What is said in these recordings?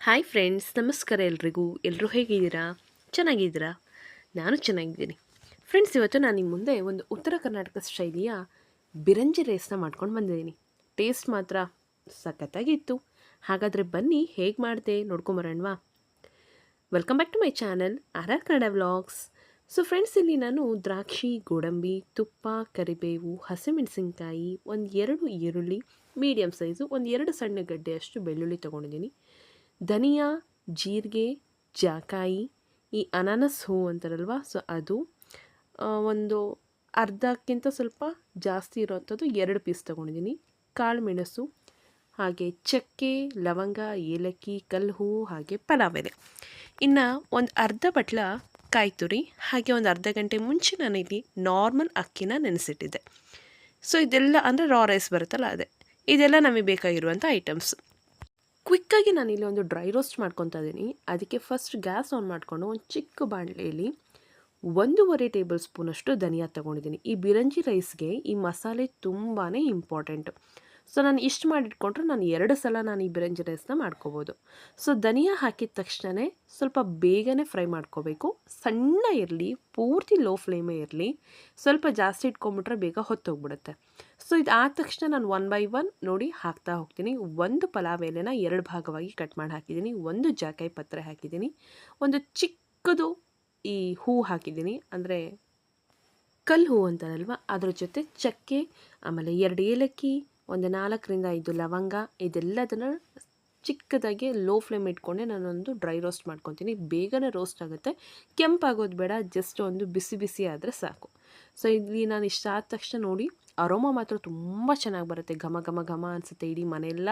Hi friends ನಮಸ್ಕಾರ ಎಲ್ರಿಗೂ. ಎಲ್ಲರೂ ಹೇಗಿದ್ದೀರಾ? ಚೆನ್ನಾಗಿದ್ದೀರಾ? ನಾನು ಚೆನ್ನಾಗಿದ್ದೀನಿ. ಫ್ರೆಂಡ್ಸ್ ಇವತ್ತು ನಾನು ನಿಮ್ಮ ಮುಂದೆ ಒಂದು ಉತ್ತರ ಕರ್ನಾಟಕ ಶೈಲಿಯ ಬಿರಂಜಿ ರೈಸ್ನ ಮಾಡ್ಕೊಂಡು ಬಂದಿದ್ದೀನಿ. ಟೇಸ್ಟ್ ಮಾತ್ರ ಸಖತ್ತಾಗಿತ್ತು. ಹಾಗಾದರೆ ಬನ್ನಿ, ಹೇಗೆ ಮಾಡಿದೆ ನೋಡ್ಕೊಂಬರೋಣವಾ. Welcome back to my channel R R Kannada vlogs so friends ಇಲ್ಲಿ ನಾನು ದ್ರಾಕ್ಷಿ, ಗೋಡಂಬಿ, ತುಪ್ಪ, ಕರಿಬೇವು, ಹಸಿಮೆಣಸಿನ್ಕಾಯಿ, ಒಂದು ಎರಡು ಈರುಳ್ಳಿ ಮೀಡಿಯಮ್ ಸೈಜು ಒಂದು ಎರಡು ಸಣ್ಣ ಗಡ್ಡೆಯಷ್ಟು ಬೆಳ್ಳುಳ್ಳಿ ತೊಗೊಂಡಿದ್ದೀನಿ. ಧನಿಯಾ, ಜೀರಿಗೆ, ಜಾಕಾಯಿ, ಈ ಅನಾನಸ್ ಹೂ ಅಂತಾರಲ್ವ ಸೊ ಅದು ಒಂದು ಅರ್ಧಕ್ಕಿಂತ ಸ್ವಲ್ಪ ಜಾಸ್ತಿ ಇರೋವಂಥದ್ದು ಎರಡು ಪೀಸ್ ತೊಗೊಂಡಿದ್ದೀನಿ. ಕಾಳು ಮೆಣಸು ಹಾಗೆ ಚಕ್ಕೆ, ಲವಂಗ, ಏಲಕ್ಕಿ, ಕಲ್ಲು ಹೂವು ಹಾಗೆ ಪಲಾವ್ ಎಲೆ ಇನ್ನು ಒಂದು ಅರ್ಧ ಬಟ್ಲ ಕಾಯಿ ತುರಿ, ಹಾಗೆ ಒಂದು ಅರ್ಧ ಗಂಟೆ ಮುಂಚೆ ನಾನಿಲ್ಲಿ ನಾರ್ಮಲ್ ಅಕ್ಕಿನ ನೆನೆಸಿಟ್ಟಿದ್ದೆ. ಸೊ ಇದೆಲ್ಲ ಅಂದರೆ ರಾ ರೈಸ್ ಬರುತ್ತಲ್ಲ ಅದೇ. ಇದೆಲ್ಲ ನಮಗೆ ಬೇಕಾಗಿರುವಂಥ ಐಟಮ್ಸ್ ಕ್ವಿಕ್ಕಾಗಿ ಇಲ್ಲಿ ಒಂದು ಡ್ರೈ ರೋಸ್ಟ್ ಮಾಡ್ಕೊತಾ ಇದ್ದೀನಿ ಅದಕ್ಕೆ ಫಸ್ಟ್ ಗ್ಯಾಸ್ ಆನ್ ಮಾಡಿಕೊಂಡು ಒಂದು ಚಿಕ್ಕ ಬಾಣಲೆಯಲ್ಲಿ ಒಂದೂವರೆ ಟೇಬಲ್ ಸ್ಪೂನಷ್ಟು ಧನಿಯಾ ತೊಗೊಂಡಿದ್ದೀನಿ. ಈ ಬಿರಂಜಿ ರೈಸ್ಗೆ ಈ ಮಸಾಲೆ ತುಂಬಾ ಇಂಪಾರ್ಟೆಂಟ್ ಸೊ ನಾನು ಇಷ್ಟು ಮಾಡಿಟ್ಕೊಂಡ್ರೆ ನಾನು ಎರಡು ಸಲ ನಾನು ಈ ಬಿರಂಜಿ ರೈಸ್ನ ಮಾಡ್ಕೋಬೋದು. ಸೊ ಧನಿಯಾ ಹಾಕಿದ ತಕ್ಷಣವೇ ಸ್ವಲ್ಪ ಬೇಗನೆ ಫ್ರೈ ಮಾಡ್ಕೋಬೇಕು. ಸಣ್ಣ ಇರಲಿ, ಪೂರ್ತಿ ಲೋ ಫ್ಲೇಮೇ ಇರಲಿ, ಸ್ವಲ್ಪ ಜಾಸ್ತಿ ಇಟ್ಕೊಂಬಿಟ್ರೆ ಬೇಗ ಹೊತ್ತೋಗ್ಬಿಡುತ್ತೆ. ಸೊ ಇದು ಆದ ತಕ್ಷಣ ನಾನು ಒನ್ ಬೈ ಒನ್ ನೋಡಿ ಹಾಕ್ತಾ ಹೋಗ್ತೀನಿ. ಒಂದು ಪಲಾವ್ ಎಲೆನ ಎರಡು ಭಾಗವಾಗಿ ಕಟ್ ಮಾಡಿ ಹಾಕಿದ್ದೀನಿ. ಒಂದು ಜಾಕಾಯಿ ಪತ್ರೆ ಹಾಕಿದ್ದೀನಿ. ಒಂದು ಚಿಕ್ಕದು ಈ ಹೂ ಹಾಕಿದ್ದೀನಿ. ಅಂದರೆ ಕಲ್ಲು ಹೂ ಅಂತಾರಲ್ವ? ಅದ್ರ ಜೊತೆ ಚಕ್ಕೆ, ಆಮೇಲೆ ಎರಡು ಏಲಕ್ಕಿ ಒಂದು ನಾಲ್ಕರಿಂದ ಐದು ಲವಂಗ, ಇದೆಲ್ಲದನ್ನು ಚಿಕ್ಕದಾಗಿ ಲೋ ಫ್ಲೇಮ್ ಇಟ್ಕೊಂಡೆ ನಾನೊಂದು ಡ್ರೈ ರೋಸ್ಟ್ ಮಾಡ್ಕೊತೀನಿ. ಬೇಗನೆ ರೋಸ್ಟ್ ಆಗುತ್ತೆ. ಕೆಂಪಾಗೋದು ಬೇಡ ಜಸ್ಟ್ ಒಂದು ಬಿಸಿ ಬಿಸಿ ಆದರೆ ಸಾಕು. ಸೊ ಇಲ್ಲಿ ನಾನು ಇಷ್ಟ ಆದ ತಕ್ಷಣ ನೋಡಿ ಅರೋಮ ಮಾತ್ರ ತುಂಬ ಚೆನ್ನಾಗಿ ಬರುತ್ತೆ. ಘಮ ಘಮ ಘಮ ಅನಿಸುತ್ತೆ ಇಡೀ ಮನೆಯೆಲ್ಲ.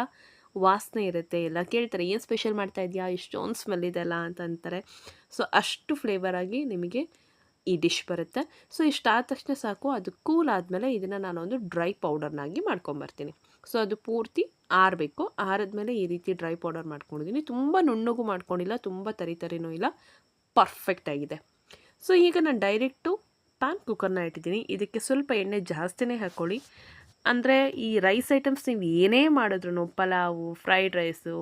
ವಾಸನೆ ಇರುತ್ತೆ. ಎಲ್ಲ ಕೇಳ್ತಾರೆ, ಏನು ಸ್ಪೆಷಲ್ ಮಾಡ್ತಾ ಇದೆಯಾ? ಇಷ್ಟೊಂದು ಸ್ಮೆಲ್ ಇದೆಲ್ಲ ಅಂತ ಅಂತಾರೆ. ಸೊ ಅಷ್ಟು ಫ್ಲೇವರಾಗಿ ನಿಮಗೆ ಈ ಡಿಶ್ ಬರುತ್ತೆ. ಸೊ ಇಷ್ಟಾದ ತಕ್ಷಣ ಸಾಕು. ಅದು ಕೂಲ್ ಆದಮೇಲೆ ಇದನ್ನು ನಾನೊಂದು ಡ್ರೈ ಪೌಡರ್ನಾಗಿ ಮಾಡ್ಕೊಂಬರ್ತೀನಿ. ಸೊ ಅದು ಪೂರ್ತಿ ಆರಬೇಕು. ಆರದ್ಮೇಲೆ ಈ ರೀತಿ ಡ್ರೈ ಪೌಡರ್ ಮಾಡ್ಕೊಂಡಿದ್ದೀನಿ ತುಂಬ ನುಣ್ಣಗು ಮಾಡ್ಕೊಂಡಿಲ್ಲ. ತುಂಬ ತರಿ ತರಿನೂ ಇಲ್ಲ. ಪರ್ಫೆಕ್ಟ್ ಆಗಿದೆ. ಸೊ ಈಗ ನಾನು ಡೈರೆಕ್ಟು ಪ್ಯಾನ್ ಕುಕ್ಕರ್ನ ಇಟ್ಟಿದ್ದೀನಿ. ಇದಕ್ಕೆ ಸ್ವಲ್ಪ ಎಣ್ಣೆ ಜಾಸ್ತಿನೇ ಹಾಕ್ಕೊಳ್ಳಿ ಅಂದರೆ ಈ ರೈಸ್ ಐಟಮ್ಸ್ ನೀವು ಏನೇ ಮಾಡಿದ್ರು ಪಲಾವು ಫ್ರೈಡ್ ರೈಸು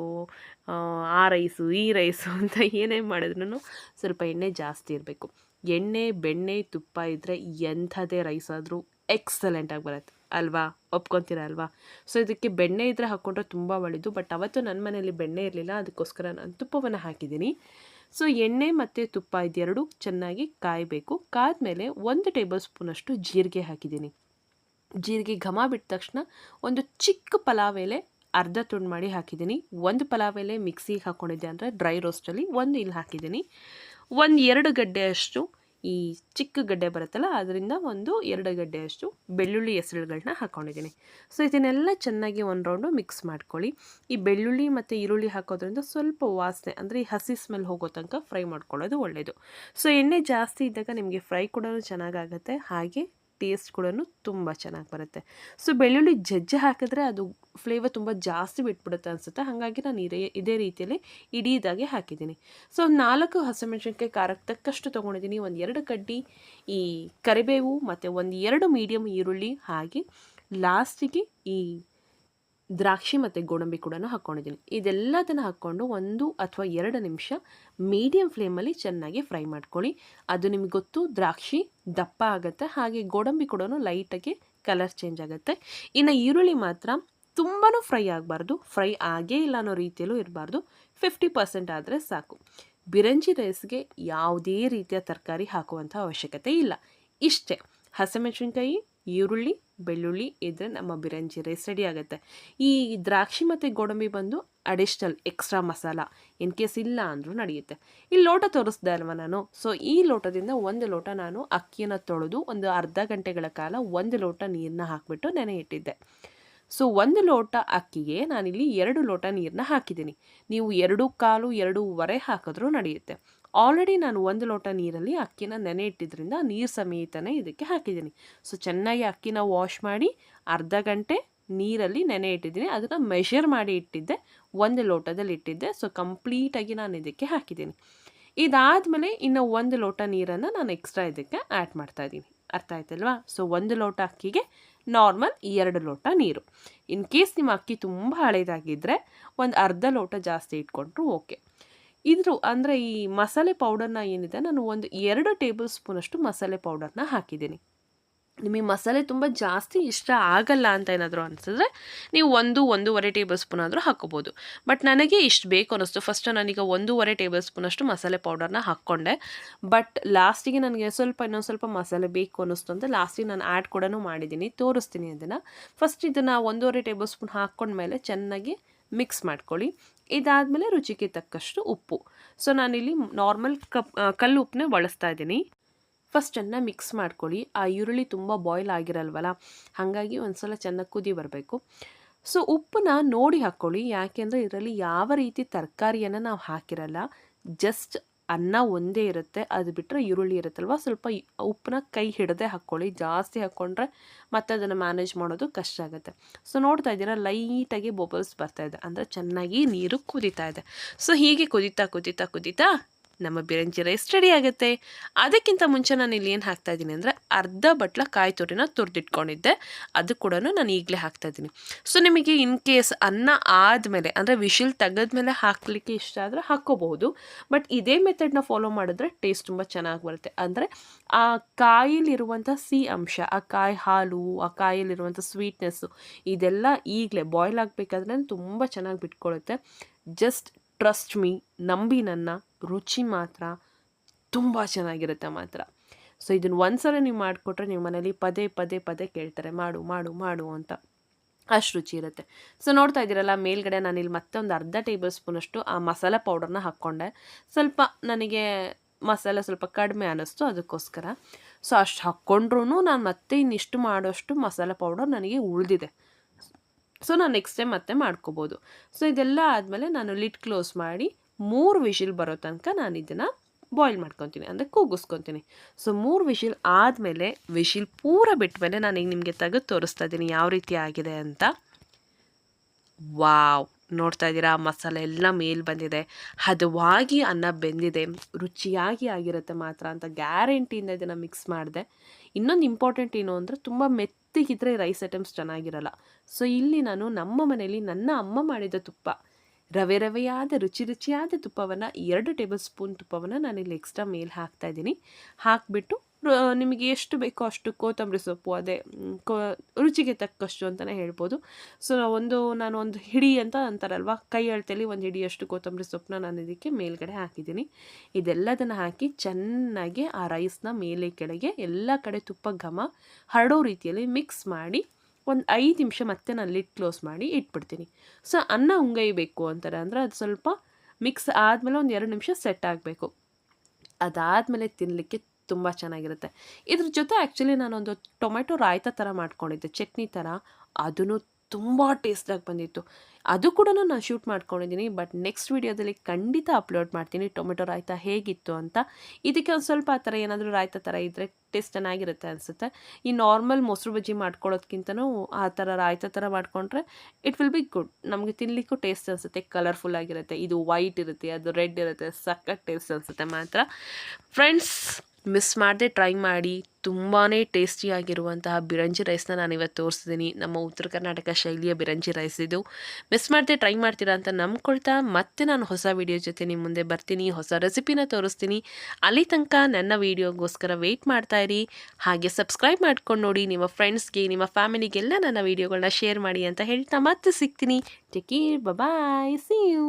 ಆ ರೈಸು ಈ ರೈಸು ಅಂತ ಏನೇ ಮಾಡಿದ್ರು ಸ್ವಲ್ಪ ಎಣ್ಣೆ ಜಾಸ್ತಿ ಇರಬೇಕು. ಎಣ್ಣೆ, ಬೆಣ್ಣೆ, ತುಪ್ಪ ಇದ್ದರೆ ಎಂಥದೇ ರೈಸ್ ಆದರೂ ಎಕ್ಸಲೆಂಟಾಗಿ ಬರುತ್ತೆ. ಅಲ್ವಾ? ಒಪ್ಕೊತೀರ ಅಲ್ವಾ? ಸೊ ಇದಕ್ಕೆ ಬೆಣ್ಣೆ ಇದ್ದರೆ ಹಾಕ್ಕೊಂಡ್ರೆ ತುಂಬ ಒಳ್ಳೆಯದು ಬಟ್ ಅವತ್ತು ನನ್ನ ಮನೆಯಲ್ಲಿ ಬೆಣ್ಣೆ ಇರಲಿಲ್ಲ. ಅದಕ್ಕೋಸ್ಕರ ನಾನು ತುಪ್ಪವನ್ನು ಹಾಕಿದ್ದೀನಿ. ಸೊ ಎಣ್ಣೆ ಮತ್ತು ತುಪ್ಪ ಇದೆರಡು ಚೆನ್ನಾಗಿ ಕಾಯಬೇಕು. ಕಾದ್ಮೇಲೆ ಒಂದು ಟೇಬಲ್ ಸ್ಪೂನಷ್ಟು ಜೀರಿಗೆ ಹಾಕಿದ್ದೀನಿ. ಜೀರಿಗೆ ಘಮ ಬಿಟ್ಟ ತಕ್ಷಣ ಒಂದು ಚಿಕ್ಕ ಪಲಾವ್ ಎಲೆ ಅರ್ಧ ತುಂಡು ಮಾಡಿ ಹಾಕಿದ್ದೀನಿ. ಒಂದು ಪಲಾವ್ ಎಲೆ ಮಿಕ್ಸಿಗೆ ಹಾಕ್ಕೊಂಡಿದ್ದೆ ಅಂದರೆ ಡ್ರೈ ರೋಸ್ಟಲ್ಲಿ ಒಂದು ಇಲ್ಲಿ ಹಾಕಿದ್ದೀನಿ. ಒಂದು ಎರಡು ಗಡ್ಡೆಯಷ್ಟು ಈ ಚಿಕ್ಕ ಗಡ್ಡೆ ಬರುತ್ತಲ್ಲ, ಅದರಿಂದ ಒಂದು ಎರಡು ಗಡ್ಡೆಯಷ್ಟು ಬೆಳ್ಳುಳ್ಳಿ ಹೆಸರುಗಳನ್ನ ಹಾಕ್ಕೊಂಡಿದ್ದೀನಿ ಸೊ ಇದನ್ನೆಲ್ಲ ಚೆನ್ನಾಗಿ ಒಂದು ರೌಂಡು ಮಿಕ್ಸ್ ಮಾಡ್ಕೊಳ್ಳಿ. ಈ ಬೆಳ್ಳುಳ್ಳಿ ಮತ್ತು ಈರುಳ್ಳಿ ಹಾಕೋದ್ರಿಂದ ಸ್ವಲ್ಪ ವಾಸನೆ, ಅಂದರೆ ಈ ಹಸಿ ಸ್ಮೆಲ್ ಹೋಗೋ ತನಕ ಫ್ರೈ ಮಾಡ್ಕೊಳ್ಳೋದು ಒಳ್ಳೆಯದು ಸೊ ಎಣ್ಣೆ ಜಾಸ್ತಿ ಇದ್ದಾಗ ನಿಮಗೆ ಫ್ರೈ ಕೂಡ ಚೆನ್ನಾಗಾಗುತ್ತೆ. ಹಾಗೆ ಟೇಸ್ಟ್ ಕೂಡ ತುಂಬ ಚೆನ್ನಾಗಿ ಬರುತ್ತೆ. ಸೊ ಬೆಳ್ಳುಳ್ಳಿ ಜಜ್ಜಿ ಹಾಕಿದ್ರೆ ಅದು ಫ್ಲೇವರ್ ತುಂಬ ಜಾಸ್ತಿ ಬಿಟ್ಬಿಡುತ್ತೆ ಅನಿಸುತ್ತೆ. ಹಾಗಾಗಿ ನಾನು ಇದೇ ಇದೇ ರೀತಿಯಲ್ಲಿ ಇಡೀದಾಗೆ ಹಾಕಿದ್ದೀನಿ. ಸೊ ನಾಲ್ಕು ಹಸಿಮೆಣಸಿನ್ಕಾಯಿ ಖಾರಕ್ಕೆ ತಕ್ಕಷ್ಟು ತೊಗೊಂಡಿದ್ದೀನಿ. ಒಂದು ಎರಡು ಕಡ್ಡಿ ಈ ಕರಿಬೇವು ಮತ್ತು ಒಂದು ಎರಡು ಮೀಡಿಯಮ್ ಈರುಳ್ಳಿ ಹಾಗೆ ಲಾಸ್ಟಿಗೆ ಈ ದ್ರಾಕ್ಷಿ ಮತ್ತು ಗೋಡಂಬಿ ಕೂಡ ಹಾಕ್ಕೊಂಡಿದ್ದೀನಿ ಇದೆಲ್ಲದನ್ನು ಹಾಕ್ಕೊಂಡು ಒಂದು ಅಥವಾ ಎರಡು ನಿಮಿಷ ಮೀಡಿಯಮ್ ಫ್ಲೇಮಲ್ಲಿ ಚೆನ್ನಾಗಿ ಫ್ರೈ ಮಾಡ್ಕೊಳ್ಳಿ. ಅದು ನಿಮ್ಗೆ ಗೊತ್ತು, ದ್ರಾಕ್ಷಿ ದಪ್ಪ ಆಗುತ್ತೆ, ಹಾಗೆ ಗೋಡಂಬಿ ಕೂಡ ಲೈಟಾಗಿ ಕಲರ್ ಚೇಂಜ್ ಆಗುತ್ತೆ. ಇನ್ನು ಈರುಳ್ಳಿ ಮಾತ್ರ ತುಂಬಾ ಫ್ರೈ ಆಗಬಾರ್ದು ಫ್ರೈ ಆಗೇ ಇಲ್ಲ ಅನ್ನೋ ರೀತಿಯಲ್ಲೂ ಇರಬಾರ್ದು ಫಿಫ್ಟಿ ಪರ್ಸೆಂಟ್ ಆದರೆ ಸಾಕು. ಬಿರಂಜಿ ರೈಸ್ಗೆ ಯಾವುದೇ ರೀತಿಯ ತರಕಾರಿ ಹಾಕುವಂಥ ಅವಶ್ಯಕತೆ ಇಲ್ಲ. ಇಷ್ಟೇ. ಹಸಿಮೆಣಸಿನ್ಕಾಯಿ ಈರುಳ್ಳಿ, ಬೆಳ್ಳುಳ್ಳಿ ಇದ್ದರೆ ನಮ್ಮ ಬಿರಂಜಿ ರೈಸ್ ರೆಡಿ ಆಗುತ್ತೆ. ಈ ದ್ರಾಕ್ಷಿ ಮತ್ತು ಗೋಡಂಬಿ ಬಂದು additional extra masala in case ಇಲ್ಲ ಅಂದರೂ ನಡೆಯುತ್ತೆ. ಈ ಲೋಟ ತೋರಿಸ್ದೆ ಅಲ್ವಾ ನಾನು? ಸೊ ಈ ಲೋಟದಿಂದ ಒಂದು ಲೋಟ ನಾನು ಅಕ್ಕಿಯನ್ನು ತೊಳೆದು ಒಂದು ಅರ್ಧ ಗಂಟೆಗಳ ಕಾಲ ಒಂದು ಲೋಟ ನೀರನ್ನ ಹಾಕಿಬಿಟ್ಟು ನೆನೆ ಇಟ್ಟಿದ್ದೆ ಸೊ ಒಂದು ಲೋಟ ಅಕ್ಕಿಗೆ ನಾನಿಲ್ಲಿ ಎರಡು ಲೋಟ ನೀರನ್ನ ಹಾಕಿದ್ದೀನಿ. ನೀವು ಎರಡು ಕಾಲು, ಎರಡೂವರೆ ಹಾಕಿದ್ರೂ ನಡೆಯುತ್ತೆ. ಆಲ್ರೆಡಿ ನಾನು ಒಂದು ಲೋಟ ನೀರಲ್ಲಿ ಅಕ್ಕಿನ ನೆನೆ ಇಟ್ಟಿದ್ದರಿಂದ ನೀರು ಸಮೇತನೇ ಇದಕ್ಕೆ ಹಾಕಿದ್ದೀನಿ. ಸೊ ಚೆನ್ನಾಗಿ ಅಕ್ಕಿನ ವಾಶ್ ಮಾಡಿ ಅರ್ಧ ಗಂಟೆ ನೀರಲ್ಲಿ ನೆನೆ ಇಟ್ಟಿದ್ದೀನಿ. ಅದನ್ನು ಮೆಷರ್ ಮಾಡಿ ಇಟ್ಟಿದ್ದೆ. ಒಂದು ಲೋಟದಲ್ಲಿ ಇಟ್ಟಿದ್ದೆ. ಸೊ ಕಂಪ್ಲೀಟಾಗಿ ನಾನು ಇದಕ್ಕೆ ಹಾಕಿದ್ದೀನಿ. ಇದಾದಮೇಲೆ ಇನ್ನು ಒಂದು ಲೋಟ ನೀರನ್ನು ನಾನು ಎಕ್ಸ್ಟ್ರಾ ಇದಕ್ಕೆ ಆ್ಯಡ್ ಮಾಡ್ತಾ ಇದ್ದೀನಿ. ಅರ್ಥ ಆಯ್ತಲ್ವಾ? ಸೊ ಒಂದು ಲೋಟ ಅಕ್ಕಿಗೆ ನಾರ್ಮಲ್ ಎರಡು ಲೋಟ ನೀರು. ಇನ್ ಕೇಸ್ ನಿಮ್ಮ ಅಕ್ಕಿ ತುಂಬ ಹಳೆಯದಾಗಿದ್ದರೆ ಒಂದು ಅರ್ಧ ಲೋಟ ಜಾಸ್ತಿ ಇಟ್ಕೊಂಡ್ರು ಓಕೆ ಇದ್ರ ಅಂದರೆ ಈ ಮಸಾಲೆ ಪೌಡರ್ನ ಏನಿದೆ, ನಾನು ಒಂದು ಎರಡು ಟೇಬಲ್ ಸ್ಪೂನಷ್ಟು ಮಸಾಲೆ ಪೌಡರ್ನ ಹಾಕಿದ್ದೀನಿ. ನಿಮಗೆ ಮಸಾಲೆ ತುಂಬ ಜಾಸ್ತಿ ಇಷ್ಟ ಆಗಲ್ಲ ಅಂತ ಏನಾದರೂ ಅನಿಸಿದ್ರೆ ನೀವು ಒಂದು, ಒಂದೂವರೆ ಟೇಬಲ್ ಸ್ಪೂನ್ ಆದರೂ ಹಾಕೋಬೋದು ಬಟ್ ನನಗೆ ಇಷ್ಟು ಬೇಕು ಅನ್ನಿಸ್ತು. ಫಸ್ಟು ನಾನೀಗ ಒಂದೂವರೆ ಟೇಬಲ್ ಸ್ಪೂನಷ್ಟು ಮಸಾಲೆ ಪೌಡರ್ನ ಹಾಕ್ಕೊಂಡೆ. ಬಟ್ ಲಾಸ್ಟಿಗೆ ನನಗೆ ಸ್ವಲ್ಪ ಇನ್ನೊಂದು ಸ್ವಲ್ಪ ಮಸಾಲೆ ಬೇಕು ಅನ್ನಿಸ್ತು ಅಂತ ಲಾಸ್ಟಿಗೆ ನಾನು ಆ್ಯಡ್ ಕೂಡ ಮಾಡಿದ್ದೀನಿ. ತೋರಿಸ್ತೀನಿ ಅದನ್ನು. ಫಸ್ಟ್ ಇದನ್ನು ಒಂದೂವರೆ ಟೇಬಲ್ ಸ್ಪೂನ್ ಹಾಕ್ಕೊಂಡ್ಮೇಲೆ ಚೆನ್ನಾಗಿ ಮಿಕ್ಸ್ ಮಾಡ್ಕೊಳ್ಳಿ. ಇದಾದಮೇಲೆ ರುಚಿಗೆ ತಕ್ಕಷ್ಟು ಉಪ್ಪು. ಸೊ ನಾನಿಲ್ಲಿ ನಾರ್ಮಲ್ ಕಪ್ ಕಲ್ಲು ಉಪ್ಪನ್ನೇ ಬಳಸ್ತಾ ಇದ್ದೀನಿ. ಫಸ್ಟ್ ಚೆನ್ನಾಗಿ ಮಿಕ್ಸ್ ಮಾಡ್ಕೊಳ್ಳಿ. ಆ ಈರುಳ್ಳಿ ತುಂಬ ಬಾಯ್ಲ್ ಆಗಿರಲ್ವಲ್ಲ? ಹಾಗಾಗಿ ಒಂದು ಸಲ ಚೆನ್ನಾಗಿ ಕುದಿ ಬರಬೇಕು. ಸೊ ಉಪ್ಪನ್ನ ನೋಡಿ ಹಾಕ್ಕೊಳ್ಳಿ ಯಾಕೆಂದರೆ ಇದರಲ್ಲಿ ಯಾವ ರೀತಿ ತರಕಾರಿಯನ್ನು ನಾವು ಹಾಕಿರಲ್ಲ ಜಸ್ಟ್ ಅನ್ನ ಒಂದೇ ಇರುತ್ತೆ, ಅದು ಬಿಟ್ಟರೆ ಈರುಳ್ಳಿ ಇರುತ್ತಲ್ವ? ಸ್ವಲ್ಪ ಉಪ್ಪನ್ನ ಕೈ ಹಿಡದೆ ಹಾಕ್ಕೊಳ್ಳಿ ಜಾಸ್ತಿ ಹಾಕ್ಕೊಂಡ್ರೆ ಮತ್ತೆ ಅದನ್ನು ಮ್ಯಾನೇಜ್ ಮಾಡೋದು ಕಷ್ಟ ಆಗುತ್ತೆ. ಸೊ ನೋಡ್ತಾ ಇದ್ದೀರಾ ಲೈಟಾಗಿ ಬಬಲ್ಸ್ ಬರ್ತಾ ಇದೆ. ಅಂದರೆ ಚೆನ್ನಾಗಿ ನೀರು ಕುದೀತಾ ಇದೆ. ಸೊ ಹೀಗೆ ಕುದೀತಾ ಕುದೀತಾ ಕುದೀತಾ ನಮ್ಮ ಬಿರಂಜಿ ರೈಸ್ ರೆಡಿ ಆಗುತ್ತೆ? ಅದಕ್ಕಿಂತ ಮುಂಚೆ ನಾನು ಇಲ್ಲಿ ಏನು ಹಾಕ್ತಾ ಇದ್ದೀನಿ ಅಂದರೆ ಅರ್ಧ ಬಟ್ಲ ಕಾಯಿ ತುರಿನ ತುರಿದಿಟ್ಕೊಂಡಿದ್ದೆ. ಅದು ಕೂಡ ನಾನು ಈಗಲೇ ಹಾಕ್ತಾ ಇದ್ದೀನಿ. ಸೊ ನಿಮಗೆ ಇನ್ ಕೇಸ್ ಅನ್ನ ಆದಮೇಲೆ, ಅಂದರೆ ವಿಶಿಲ್ ತೆಗೆದ್ಮೇಲೆ ಹಾಕಲಿಕ್ಕೆ ಇಷ್ಟ ಆದರೆ ಹಾಕ್ಕೋಬಹುದು. ಬಟ್ ಇದೇ ಮೆಥಡ್ನ ಫಾಲೋ ಮಾಡಿದ್ರೆ ಟೇಸ್ಟ್ ತುಂಬ ಚೆನ್ನಾಗಿ ಬರುತ್ತೆ. ಅಂದರೆ ಆ ಕಾಯಿಲಿರುವಂಥ ಸಿ ಅಂಶ, ಆ ಕಾಯಿ ಹಾಲು, ಆ ಕಾಯಿಲಿರುವಂಥ ಸ್ವೀಟ್ನೆಸ್ಸು ಇದೆಲ್ಲ ಈಗಲೇ ಬಾಯ್ಲ್ ಆಗಬೇಕಾದ್ರೆ ತುಂಬ ಚೆನ್ನಾಗಿ ಬಿಟ್ಕೊಳ್ಳುತ್ತೆ ಜಸ್ಟ್ ಟ್ರಸ್ಟ್ ಮೀ ನಂಬಿ ನನ್ನ ರುಚಿ ಮಾತ್ರ, ತುಂಬ ಚೆನ್ನಾಗಿರುತ್ತೆ ಮಾತ್ರ. ಸೊ ಇದನ್ನು ಒಂದು ಸಲ ನೀವು ಮಾಡಿಕೊಟ್ರೆ ನೀವು ಮನೇಲಿ ಪದೇ ಪದೇ ಪದೇ ಕೇಳ್ತಾರೆ, ಮಾಡು ಮಾಡು ಮಾಡು ಅಂತ. ಅಷ್ಟು ರುಚಿ ಇರುತ್ತೆ. ಸೊ ನೋಡ್ತಾ ಇದ್ದೀರಲ್ಲ, ಮೇಲ್ಗಡೆ ಇಲ್ಲಿ ಮತ್ತೆ ಒಂದು ಅರ್ಧ ಟೇಬಲ್ ಸ್ಪೂನಷ್ಟು ಆ ಮಸಾಲೆ ಪೌಡರ್ನ ಹಾಕ್ಕೊಂಡೆ. ಸ್ವಲ್ಪ ನನಗೆ ಮಸಾಲೆ ಸ್ವಲ್ಪ ಕಡಿಮೆ ಅನ್ನಿಸ್ತು ಅದಕ್ಕೋಸ್ಕರ. ಸೊ ಅಷ್ಟು ಹಾಕ್ಕೊಂಡ್ರೂ ನಾನು ಮತ್ತೆ ಇನ್ನಿಷ್ಟು ಮಾಡೋಷ್ಟು ಮಸಾಲೆ ಪೌಡರ್ ನನಗೆ ಉಳಿದಿದೆ. ಸೊ ನಾನು ನೆಕ್ಸ್ಟ್ ಟೈಮ್ ಮತ್ತೆ ಮಾಡ್ಕೋಬೋದು. ಸೊ ಇದೆಲ್ಲ ಆದಮೇಲೆ ನಾನು ಲಿಟ್ ಕ್ಲೋಸ್ ಮಾಡಿ ಮೂರು ವಿಷಿಲ್ ಬರೋ ತನಕ ನಾನು ಇದನ್ನು ಬಾಯ್ಲ್ ಮಾಡ್ಕೊತೀನಿ, ಅಂದರೆ ಕೂಗಿಸ್ಕೊತೀನಿ. ಸೊ ಮೂರು ವಿಷಿಲ್ ಆದಮೇಲೆ ವಿಷಿಲ್ ಪೂರ ಬಿಟ್ಟ ಮೇಲೆ ನಾನು ಈಗ ನಿಮಗೆ ತೆಗೆದು ತೋರಿಸ್ತಾ ಇದ್ದೀನಿ ಯಾವ ರೀತಿ ಆಗಿದೆ ಅಂತ. ವಾವ್! ನೋಡ್ತಾ ಇದ್ದೀರಾ, ಮಸಾಲೆ ಎಲ್ಲ ಮೇಲ್ ಬಂದಿದೆ. ಹದವಾಗಿ ಅನ್ನ ಬೆಂದಿದೆ. ರುಚಿಯಾಗಿ ಆಗಿರುತ್ತೆ ಮಾತ್ರ ಅಂತ ಗ್ಯಾರಂಟಿಯಿಂದ ಇದನ್ನು ಮಿಕ್ಸ್ ಮಾಡಿದೆ. ಇನ್ನೊಂದು ಇಂಪಾರ್ಟೆಂಟ್ ಏನು ಅಂದರೆ ತುಂಬ ಮೆತ್ತಗಿದ್ರೆ ರೈಸ್ ಐಟಮ್ಸ್ ಚೆನ್ನಾಗಿರಲ್ಲ. ಸೊ ಇಲ್ಲಿ ನಾನು ನಮ್ಮ ಮನೆಯಲ್ಲಿ ನನ್ನ ಅಮ್ಮ ಮಾಡಿದ ತುಪ್ಪ. ರವೆ ರವೆಯಾದ, ರುಚಿ ರುಚಿಯಾದ ತುಪ್ಪವನ್ನು, ಎರಡು ಟೇಬಲ್ ಸ್ಪೂನ್ ತುಪ್ಪವನ್ನು ನಾನಿಲ್ಲಿ ಎಕ್ಸ್ಟ್ರಾ ಮೇಲೆ ಹಾಕ್ತಾ ಇದ್ದೀನಿ. ಹಾಕಿಬಿಟ್ಟು ನಿಮಗೆ ಎಷ್ಟು ಬೇಕೋ ಅಷ್ಟು ಕೊತ್ತಂಬರಿ ಸೊಪ್ಪು, ಅದೇ ಕೋ, ರುಚಿಗೆ ತಕ್ಕಷ್ಟು ಅಂತಲೇ ಹೇಳ್ಬೋದು. ಸೊ ಒಂದು, ನಾನು ಒಂದು ಹಿಡಿ ಅಂತ ಅಂತಾರಲ್ವ, ಕೈ ಅಳತೆಯಲ್ಲಿ ಒಂದು ಹಿಡಿಯಷ್ಟು ಕೊತ್ತಂಬರಿ ಸೊಪ್ಪನ್ನ ನಾನು ಇದಕ್ಕೆ ಮೇಲ್ಗಡೆ ಹಾಕಿದ್ದೀನಿ. ಇದೆಲ್ಲದನ್ನು ಹಾಕಿ ಚೆನ್ನಾಗಿ ಆ ರೈಸ್ನ ಮೇಲೆ ಕೆಳಗೆ ಎಲ್ಲ ಕಡೆ ತುಪ್ಪ ಘಮ ಹರಡೋ ರೀತಿಯಲ್ಲಿ ಮಿಕ್ಸ್ ಮಾಡಿ ಒಂದು ಐದು ನಿಮಿಷ ಮತ್ತೆ ನಾನು ಲಿಟ್ ಕ್ಲೋಸ್ ಮಾಡಿ ಇಟ್ಬಿಡ್ತೀನಿ. ಸೊ ಅನ್ನ ಉಂಗೈಬೇಕು ಅಂತಾರೆ. ಅಂದರೆ ಅದು ಸ್ವಲ್ಪ ಮಿಕ್ಸ್ ಆದಮೇಲೆ ಒಂದು ಎರಡು ನಿಮಿಷ ಸೆಟ್ ಆಗಬೇಕು. ಅದಾದಮೇಲೆ ತಿನ್ನಲಿಕ್ಕೆ ತುಂಬ ಚೆನ್ನಾಗಿರುತ್ತೆ. ಇದ್ರ ಜೊತೆ ಆ್ಯಕ್ಚುಲಿ ನಾನೊಂದು ಟೊಮೆಟೊ ರಾಯ್ತ ಥರ ಮಾಡ್ಕೊಂಡಿದ್ದೆ. ಚಟ್ನಿ ಥರ ಅದನ್ನು ತುಂಬ ಟೇಸ್ಟಾಗಿ ಬಂದಿತ್ತು. ಅದು ಕೂಡ ನಾನು ಶೂಟ್ ಮಾಡ್ಕೊಂಡಿದ್ದೀನಿ, ಬಟ್ ನೆಕ್ಸ್ಟ್ ವೀಡಿಯೋದಲ್ಲಿ ಖಂಡಿತ ಅಪ್ಲೋಡ್ ಮಾಡ್ತೀನಿ. ಟೊಮೆಟೊ ರಾಯ್ತ ಹೇಗಿತ್ತು ಅಂತ. ಇದಕ್ಕೆ ಒಂದು ಸ್ವಲ್ಪ ಆ ಥರ ಏನಾದರೂ ರಾಯ್ತ ಥರ ಇದ್ದರೆ ಟೇಸ್ಟ್ ಚೆನ್ನಾಗಿರುತ್ತೆ ಅನಿಸುತ್ತೆ. ಈ ನಾರ್ಮಲ್ ಮೊಸರು ಬಜ್ಜಿ ಮಾಡ್ಕೊಳ್ಳೋದ್ಕಿಂತನೂ ಆ ಥರ ರಾಯ್ತ ಥರ ಮಾಡಿಕೊಂಡ್ರೆ ಇಟ್ ವಿಲ್ ಬಿ ಗುಡ್. ನಮಗೆ ತಿನ್ನಲಿಕ್ಕೂ ಟೇಸ್ಟ್ ಅನಿಸುತ್ತೆ, ಕಲರ್ಫುಲ್ ಆಗಿರುತ್ತೆ. ಇದು ವೈಟ್ ಇರುತ್ತೆ, ಅದು ರೆಡ್ ಇರುತ್ತೆ, ಸಖತ್ ಟೇಸ್ಟ್ ಅನಿಸುತ್ತೆ ಮಾತ್ರ. ಫ್ರೆಂಡ್ಸ್ ಮಿಸ್ ಮಾಡದೆ ಟ್ರೈ ಮಾಡಿ ತುಂಬಾ ಟೇಸ್ಟಿಯಾಗಿರುವಂತಹ ಬಿರಂಜಿ ರೈಸ್ನ ನಾನು ಇವತ್ತು ತೋರಿಸಿದ್ದೀನಿ. ನಮ್ಮ ಉತ್ತರ ಕರ್ನಾಟಕ ಶೈಲಿಯ ಬಿರಂಜಿ ರೈಸ್ ಇದು. ಮಿಸ್ ಮಾಡದೆ ಟ್ರೈ ಮಾಡ್ತೀರಾ ಅಂತ ನಂಬ್ಕೊಳ್ತಾ ಮತ್ತೆ ನಾನು ಹೊಸ ವೀಡಿಯೋ ಜೊತೆ ನಿಮ್ಮ ಮುಂದೆ ಬರ್ತೀನಿ. ಹೊಸ ರೆಸಿಪಿನ ತೋರಿಸ್ತೀನಿ. ಅಲ್ಲಿ ತನಕ ನನ್ನ ವೀಡಿಯೋಗೋಸ್ಕರ ವೆಯ್ಟ್ ಮಾಡ್ತಾ ಇರಿ. ಹಾಗೆ ಸಬ್ಸ್ಕ್ರೈಬ್ ಮಾಡ್ಕೊಂಡು ನೋಡಿ, ನಿಮ್ಮ ಫ್ರೆಂಡ್ಸ್ಗೆ, ನಿಮ್ಮ ಫ್ಯಾಮಿಲಿಗೆಲ್ಲ ನನ್ನ ವೀಡಿಯೋಗಳನ್ನ ಶೇರ್ ಮಾಡಿ ಅಂತ ಹೇಳ್ತಾ ಮತ್ತೆ ಸಿಗ್ತೀನಿ. Take care bye see you